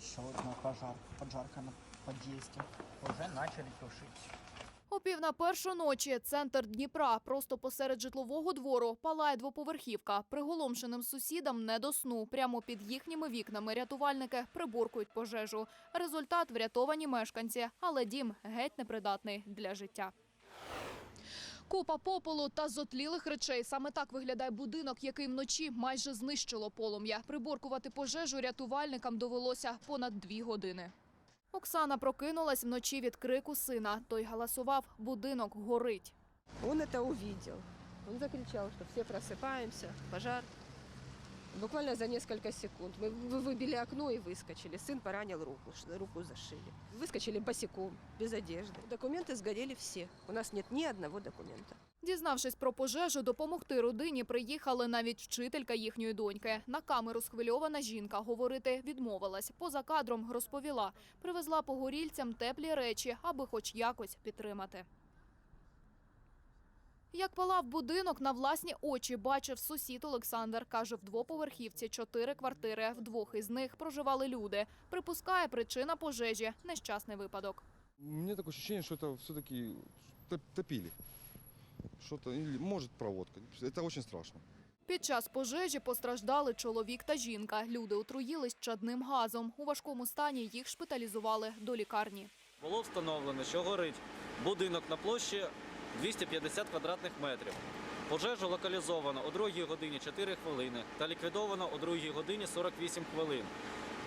Еще одна пожар, поджарка на подъезде. Уже начали тушить. О пів на першу ночі центр Дніпра, просто посеред житлового двору, палає двоповерхівка. Приголомшеним сусідам не до сну. Прямо під їхніми вікнами рятувальники приборкують пожежу. Результат врятовані мешканці, але дім геть непридатний для життя. Купа попелу та зотлілих речей. Саме так виглядає будинок, який вночі майже знищило полум'я. Приборкувати пожежу рятувальникам довелося понад дві години. Оксана прокинулась вночі від крику сина. Той галасував, будинок горить. Він це побачив. Він закричав, що все просипаємося, пожар. Буквально за несколько секунд мы вы- выбили окно и выскочили. Сын поранил руку, ш- руку зашили. Выскочили босиком, без одежды. Документы сгорели все. У нас нет ни одного документа. Дізнавшись про пожежу, допомогти родині приїхали навіть вчителька їхньої доньки. На камеру схвильована жінка говорити відмовилась. Поза кадром розповіла, привезла погорільцям теплі речі, аби хоч якось підтримати. Як палав будинок, на власні очі бачив сусід Олександр. Каже, в двоповерхівці чотири квартири. В двох із них проживали люди. Припускає причина пожежі – нещасний випадок. У меня такое ощущение, что это все-таки топили. Что-то, или проводка. Это очень страшно. Під час пожежі постраждали чоловік та жінка. Люди отруїлись чадним газом. У важкому стані їх шпиталізували до лікарні. Було встановлено, що горить будинок на площі 250 квадратних метрів. Пожежу локалізовано о 2 годині 4 хвилини та ліквідовано о 2 годині 48 хвилин.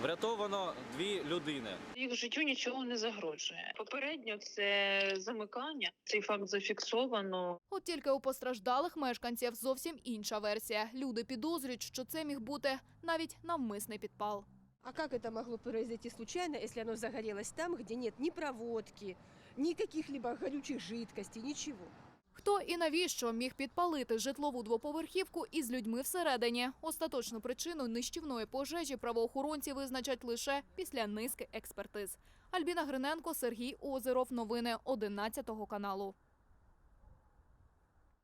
Врятовано дві людини. Їх життю нічого не загрожує. Попередньо це замикання. Цей факт зафіксовано. От тільки у постраждалих мешканців зовсім інша версія. Люди підозрюють, що це міг бути навіть навмисний підпал. А как это могло произойти случайно, если оно загорелось там, где нет ни проводки, ни каких-либо горючих жидкостей, ничего? Хто і навіщо міг підпалити житлову двоповерхівку із людьми всередині? Остаточну причину нищівної пожежі правоохоронці визначать лише після низки експертиз. Альбіна Гриненко, Сергій Озеров. Новини 11 каналу.